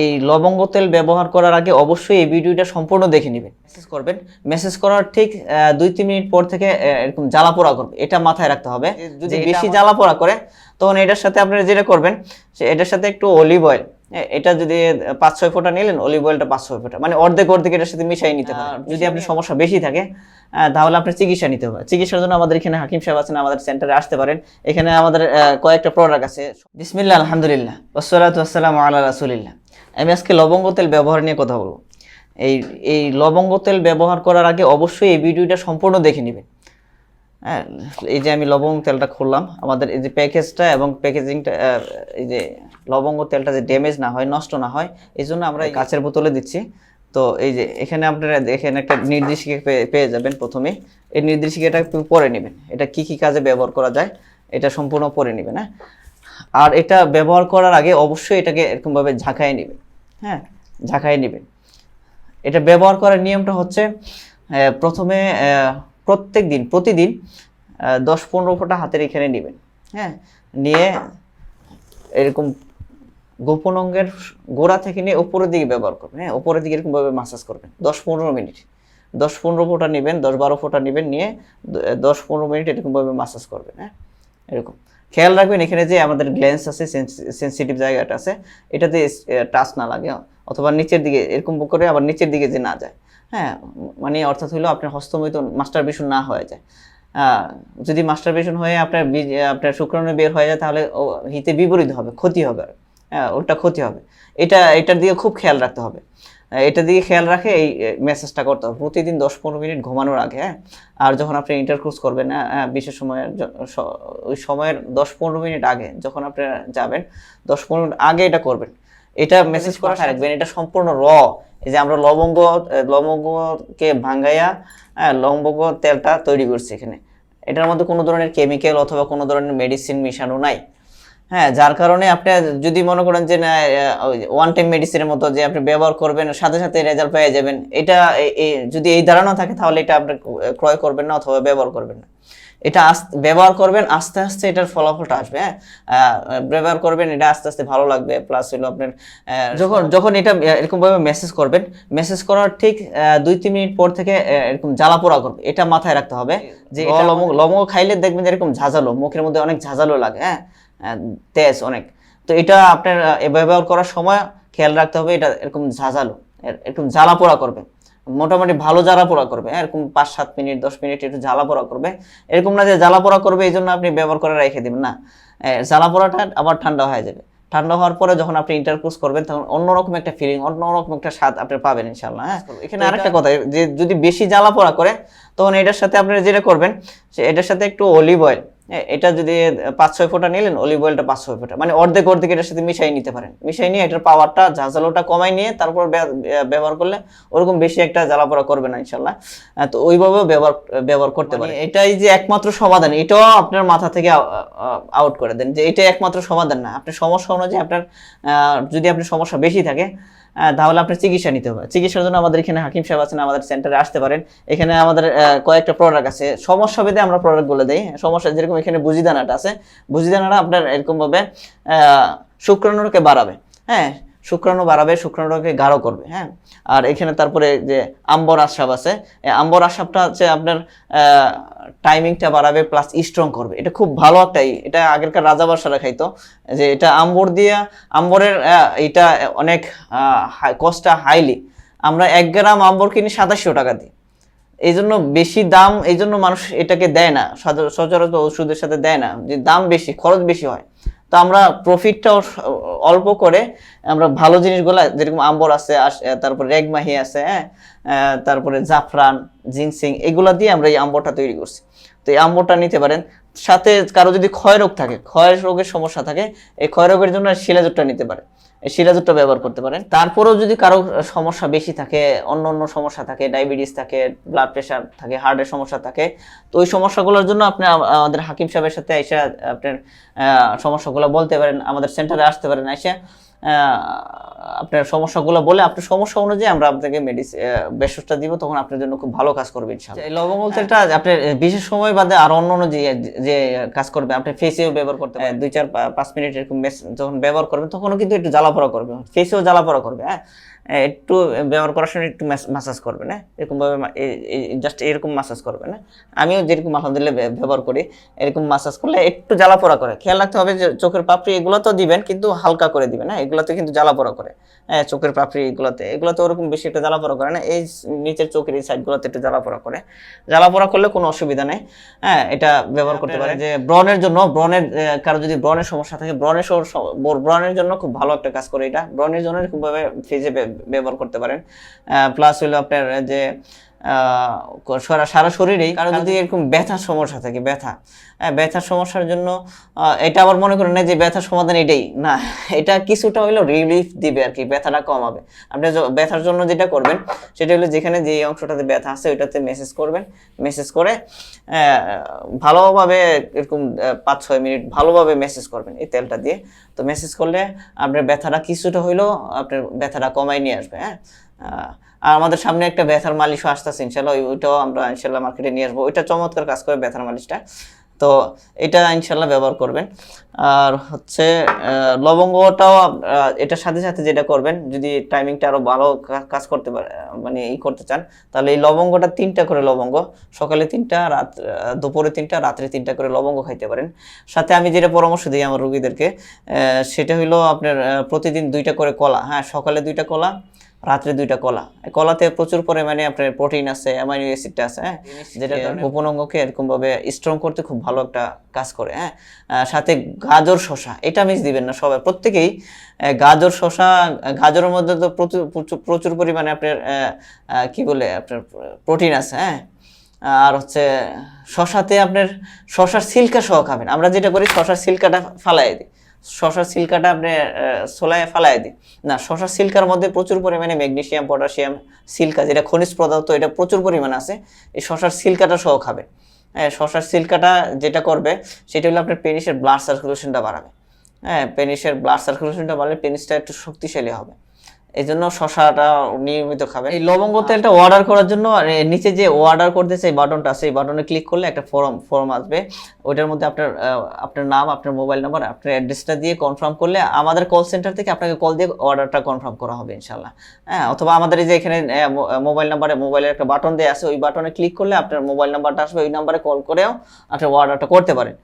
এই লবঙ্গ তেল ব্যবহার করার আগে অবশ্যই এই ভিডিওটা সম্পূর্ণ দেখে নেবেন। মেসেজ করবেন। মেসেজ করার ঠিক দুই তিন মিনিট পর থেকে এরকম জ্বালা পোড়া করবে। এটা মাথায় রাখতে হবে। যদি বেশি জ্বালা পোড়া করে তখন এটার সাথে আপনারা যেটা করবেন এটার সাথে একটু অলিভ অয়েল এটা যদি পাঁচ ছয় ফোঁটা নিলেন অলিভ অয়েলটা পাঁচ ছয় ফোঁটা মানে অর্ধেক অর্ধেক এটার সাথে মিশাই নিতে পারেন। যদি আপনার সমস্যা বেশি থাকে তাহলে আপনার চিকিৎসা নিতে হবে। চিকিৎসার জন্য আমাদের এখানে হাকিম সাহেব আছেন আমাদের সেন্টারে আসতে পারেন। এখানে আমাদের কয়েকটা প্রোডাক্ট আছে। বিসমিল্লাহ আলহামদুলিল্লাহ। ওসলাত আসসালাম আল্লাহ রাসুলিল্লাহ। আমি আজকে লবঙ্গ তেল ব্যবহার নিয়ে কথা বলব। এই এই লবঙ্গ তেল ব্যবহার করার আগে অবশ্যই এই ভিডিওটা সম্পূর্ণ দেখে নেবেন হ্যাঁ এই যে আমি লবঙ্গ তেলটা খুললাম, আমাদের এই যে প্যাকেজটা এবং প্যাকেজিংটা এই যে লবঙ্গ তেলটা যে ড্যামেজ না হয়, নষ্ট না হয়, এই জন্য আমরা এই কাচের বোতলে দিচ্ছি। তো এই যে এখানে আপনারা এখানে একটা নির্দেশিকা পেয়ে- যাবেন প্রথমে। এই নির্দেশিকাটা পরে নেবেন। এটা কি কি কাজে ব্যবহার করা যায়, এটা সম্পূর্ণ পরে নেবেন হ্যাঁ। আর এটা ব্যবহার করার আগে অবশ্যই এটাকে এরকমভাবে ঝাঁকায় নেবেন। হ্যাঁ। ঝাঁকায় নেবেন এটা ব্যবহার করার নিয়মটা হচ্ছে প্রথমে প্রত্যেক দিন প্রতিদিন দশ পনেরো ফোঁটা হাতের এখানে নেবেন। হ্যাঁ। নিয়ে এরকম গোপন অঙ্গের গোড়া থেকে নিয়ে উপরের দিকে ব্যবহার করবেন। হ্যাঁ উপরের দিকে এরকমভাবে মাসাজ করবেন। দশ পনেরো মিনিট। দশ পনেরো ফোঁটা নেবেন দশ বারো ফোঁটা নেবেন নিয়ে দশ পনেরো মিনিট এরকমভাবে মাসাজ করবেন। হ্যাঁ এরকম। খেয়াল রাখবেন এখানে যে আমাদের গ্ল্যান্স আছে সেন্সিটিভ জায়গাটা আছে, এটাতে টাচ না লাগে, অথবা নিচের দিকে, এরকম করে আবার নিচের দিকে যে না যায়। হ্যাঁ মানে অর্থাৎ হলো আপনার হস্তমিত মাস্টার বেশন না হয়ে যায়। যদি মাস্টার বেশন হয়ে আপনার আপনার শুক্রাণু বের হয়ে যায়, তাহলে হিতে বিপরীত হবে, ক্ষতি হবে। আর। হ্যাঁ ওটা ক্ষতি হবে। এটা, এটার দিকে খুব খেয়াল রাখতে হবে। এটার দিকে খেয়াল রাখে এই মেসেজটা করতে হবে। প্রতিদিন দশ পনেরো মিনিট ঘুমানোর আগে হ্যাঁ? আর যখন আপনি ইন্টারক্রুজ করবেন হ্যাঁ, হ্যাঁ, বিশেষ সময়ের ওই সময়ের দশ পনেরো মিনিট আগে যখন আপনি যাবেন দশ পনেরো মিনিট আগে এটা করবেন। এটা মেসেজ করা রাখবেন এটা সম্পূর্ণ র। এই যে আমরা লবঙ্গ লবঙ্গকে ভাঙ্গাইয়া হ্যাঁ, লবঙ্গ তেলটা তৈরি করছি এখানে। এটার মধ্যে কোনো ধরনের কেমিক্যাল অথবা কোনো ধরনের মেডিসিন মিশানো নাই। হ্যাঁ যার কারণে আপনি যদি মনে করেন যে, না ওয়ান টাইম মেডিসিনের মতো যে আপনি ব্যবহার করবেন, সাথে সাথে রেজাল্ট পেয়ে যাবেন, এটা যদি এই ধারণা থাকে, তাহলে এটা আপনি ক্রয় করবেন না অথবা ব্যবহার করবেন না। এটা ব্যবহার করবেন আস্তে আস্তে এটার ফলাফলটা আসবে হ্যাঁ? ব্যবহার করবেন এটা আস্তে আস্তে ভালো লাগবে প্লাস হলো আপনার যখন যখন এটা এরকম ভাবে মেসেজ করবেন মেসেজ করার ঠিক দুই তিন মিনিট পর থেকে এরকম জ্বালা পোড়া করবে এটা মাথায় রাখতে হবে যে লবঙ্গ লবঙ্গ খাইলে দেখবেন যে এরকম ঝাঁঝালো মুখের মধ্যে অনেক ঝাঁঝালো লাগে হ্যাঁ? তেজ অনেক। তো এটা আপনার ব্যবহার করার সময় খেয়াল রাখতে হবে এটা এরকম ঝাঁঝালো এর- এরকম জ্বালা পোড়া করবে। মোটামুটি ভালো জ্বালা পোড়া করবে হ্যাঁ, এরকম পাঁচ সাত মিনিট দশ মিনিট একটু জ্বালা পোড়া করবে। এরকম না যে জ্বালা পোড়া করবে এই জন্য আপনি ব্যবহার করে রেখে দিবেন না। জ্বালা পোড়াটা আবার ঠান্ডা হয়ে যাবে। ঠান্ডা হওয়ার পরে যখন আপনি ইন্টারকোর্স করবেন তখন অন্যরকম একটা ফিলিং অন্যরকম একটা স্বাদ আপনি পাবেন ইনশাল্লাহ হ্যাঁ। এখানে আরেকটা কথা যে যদি বেশি জ্বালা পোড়া করে তখন এটার সাথে আপনি যেটা করবেন সে এটার সাথে একটু অলিভ অয়েল এটা যদি পাঁচ ছয় ফোঁটা নিলেন অলিভ অয়েলটা পাঁচ ছয় ফোঁটা। মানে অর্ধেক অর্ধেক এটার সাথে মিশাই নিতে পারেন। মিশাই নিয়ে এটার পাওয়ারটা ঝাঁঝালোটা কমাই নিয়ে তারপর ব্যবহার করলে ওরকম বেশি একটা জ্বালা পোড়া করবে না ইনশাল্লাহ তো ওইভাবেও ব্যবহার ব্যবহার করতে পারেন। এটাই যে একমাত্র সমাধান এটাও আপনার মাথা থেকে আউট করে দেন যে এটাই একমাত্র সমাধান না। আপনার সমস্যা অনুযায়ী আপনার আহ, যদি আপনার সমস্যা বেশি থাকে তাহলে আপনার চিকিৎসা নিতে হবে। চিকিৎসার জন্য আমাদের এখানে হাকিম সাহেব আছেন, আমাদের সেন্টারে আসতে পারেন। এখানে আমাদের কয়েকটা প্রোডাক্ট আছে। সমস্যা ভেদে আমরা প্রোডাক্ট বলে দিই। সমস্যা যেরকম এখানে বুঝিদানাটা আছে, বুঝিদানাটা আপনার এরকমভাবে শুক্রাণুকে বাড়াবে। হ্যাঁ? শুক্রাণু বাড়াবে শুক্রাণুকে গাঢ় করবে হ্যাঁ? আর এখানে তারপরে যে আম্বর আশাব আছে আম্বর আশাবটা হচ্ছে আপনার টাইমিংটা বাড়াবে প্লাস স্ট্রং করবে। এটা খুব ভালো একটা ই। এটা আগেরকার রাজা বাদশারা খাইতো, যে এটা আম্বর দিয়া, আম্বরের এটা অনেক কস্টটা হাইলি আমরা এক গ্রাম আম্বর কিনি সাতাশশো টাকা দিই এই জন্য বেশি দাম এই জন্য মানুষ এটাকে দেয় না সচর- সচরাচর ওষুধের সাথে দেয় না, যে দাম বেশি, খরচ বেশি হয়। তো আমরা প্রফিটটাও অল্প করে আমরা ভালো জিনিসগুলো, যেরকম আম্বর আছে তারপর রেগমাহি আছে হ্যাঁ? তারপরে জাফরান, জিনসিং, এগুলা দিয়ে আমরা এই আম্বরটা তৈরি করছি। তো এই আম্বরটা নিতে পারেন সাথে কারও যদি ক্ষয় রোগ থাকে, ক্ষয় রোগের সমস্যা থাকে, এই ক্ষয় রোগের জন্য শিলাজুটটা নিতে পারে। এই শিলাজুটটা ব্যবহার করতে পারেন। তারপরেও যদি কারও সমস্যা বেশি থাকে, অন্য অন্য সমস্যা থাকে, ডায়াবেটিস থাকে ব্লাড প্রেশার থাকে হার্টের সমস্যা থাকে, তো ওই সমস্যাগুলোর জন্য আপনি আমাদের হাকিম সাহেবের সাথে এসে আপনার সমস্যাগুলো বলতে পারেন, আমাদের সেন্টারে আসতে পারেন, এসে আপনার সমস্যাগুলো বলে আপনার সমস্যা অনুযায়ী আমরা আপনাকে মেডিসিন বেশটা দিব তখন আপনার জন্য খুব ভালো কাজ করবে ইনশাআল্লাহ। এই লবঙ্গ তেলটা আপনার বিশেষ সময় বাদে আর অন্য অন্য যে যে কাজ করবে আপনি ফেসেও ব্যবহার করতে পারেন। দুই চার পাঁচ মিনিট এরকম যখন ব্যবহার করবেন তখনও কিন্তু একটু জ্বালাপড়া করবে। ফেসেও জ্বালাপড়া করবে হ্যাঁ। একটু ব্যবহার করার সময় একটু মাসাজ করবেন হ্যাঁ? এরকম ভাবে জাস্ট এরকম মাসাজ করবেন হ্যাঁ? আমিও যেরকম আলহামদুলিল্লাহ ব্য- ব্যবহার করি, এরকম মাসাজ করলে একটু জ্বালাপোড়া করে। খেয়াল রাখতে হবে যে চোখের পাপড়ি এগুলো তো দিবেন, কিন্তু হালকা করে দিবেন হ্যাঁ? এগুলোতে কিন্তু জ্বালাপোড়া করে। হ্যাঁ চোখের পাপড়ি এগুলোতে এগুলোতে ওরকম বেশি একটা জ্বালাপোড়া করে না, এই নিচের চোখের এই সাইডগুলোতে একটু জ্বালাপোড়া করে। জ্বালাপোড়া করলে কোনো অসুবিধা নেই হ্যাঁ? এটা ব্যবহার করতে পারে যে ব্রণের জন্য, ব্রণের কারও যদি ব্রণের সমস্যা থাকে সহ- সহ- জন্য খুব ভালো একটা কাজ করে এটা। ব্রনের জন্য এরকমভাবে ফেজে ব্যবহার করতে পারেন। প্লাস হলো আপনার যে সারা সারা শরীরেই। কারও যদি এরকম ব্যথার সমস্যা থাকে ব্যথা। হ্যাঁ ব্যথার সমস্যার জন্য এটা আবার মনে করেন না যে ব্যথার সমাধান এটাই। না এটা কিছুটা হইল রিলিফ দিবে আর কি ব্যথাটা কমাবে। আপনি ব্যথার জন্য যেটা করবেন সেটা হলো যেখানে যে অংশটাতে ব্যথা আছে ওইটাতে মেসেজ করবেন। মেসেজ করে ভালোভাবে এরকম পাঁচ ছয় মিনিট ভালোভাবে মেসেজ করবেন এই তেলটা দিয়ে। তো মেসেজ করলে আপনার ব্যথাটা কিছুটা হইলেও আপনার ব্যথাটা কমাই নিয়ে আসবে হ্যাঁ। আর আমাদের সামনে একটা ব্যথার মালিশও আসতেছে ইনশাল্লাহ ওইটাও আমরা ইনশাল্লাহ মার্কেটে নিয়ে আসব। ওইটা চমৎকার কাজ করে ব্যথার মালিশটা। তো এটা ইনশাল্লাহ ব্যবহার করবেন আর হচ্ছে লবঙ্গটাও এটার সাথে সাথে যেটা করবেন, যদি টাইমিংটা আরও ভালো কাজ করতে পারে মানে ই করতে চান, তাহলে এই লবঙ্গটা তিনটা করে লবঙ্গ, সকালে তিনটা, রাত দুপুরে তিনটা, রাত্রে তিনটা করে লবঙ্গ খাইতে পারেন। সাথে আমি যেটা পরামর্শ দিই আমার রুগীদেরকে সেটা হলো আপনার প্রতিদিন দুইটা করে কলা। হ্যাঁ সকালে দুইটা কলা রাত্রে দুইটা কলা। কলাতে প্রচুর পরিমাণে আপনার প্রোটিন আছে অ্যামাইনো অ্যাসিডটা আছে হ্যাঁ? যেটা গোপন অঙ্গকে এরকম ভাবে স্ট্রং করতে খুব ভালো একটা কাজ করে হ্যাঁ? সাথে গাজর শশা এটা মিস দিবেন না সবাই। প্রত্যেকেই গাজর শশা গাজরের মধ্যে তো প্রচুর প্রচুর- পরিমাণে আপনার কি বলে আপনার প্রোটিন আছে হ্যাঁ? আর হচ্ছে শশাতে আপনার শশার সিল্কা সহ খাবেন। আমরা যেটা করি শশার সিল্কাটা ফালাই দিই। শশার সিল্কাটা আপনি সোলায় ফালাই দিন। না, শশার সিল্কার মধ্যে প্রচুর পরিমাণে ম্যাগনেশিয়াম, পটাশিয়াম সিল্কা, যেটা খনিজ পদার্থ, এটা প্রচুর পরিমাণে আছে। এই শশার সিল্কাটা সহ খাবে হ্যাঁ শশার সিল্কাটা যেটা করবে, সেটা হলো আপনার পেনিসের ব্লাড সার্কুলেশনটা বাড়াবে। হ্যাঁ পেনিসের ব্লাড সার্কুলেশনটা বাড়লে পেনিসটা একটু শক্তিশালী হবে। এই জন্য শশাটা নিয়মিত খাবেন। এই লবঙ্গ তেলটা অর্ডার করার জন্য নিচে যে অর্ডার করতে চাই বাটনটা এই বাটনে ক্লিক করলে একটা ফর্ম ফর্ম আসবে। ওইটার মধ্যে আপনার আপনার নাম, আপনার মোবাইল নাম্বার আপনার অ্যাড্রেসটা দিয়ে কনফার্ম করলে আমাদের কল সেন্টার থেকে আপনাকে কল দিয়ে অর্ডারটা কনফার্ম করা হবে ইনশাল্লাহ হ্যাঁ অথবা আমাদের এই যে এখানে মোবাইল নাম্বারে মোবাইলের একটা বাটন দেওয়া আছে, ওই বাটনে ক্লিক করলে আপনার মোবাইল নাম্বারটা আসবে, ওই নাম্বারে কল করেও আপনার অর্ডারটা করতে পারেন।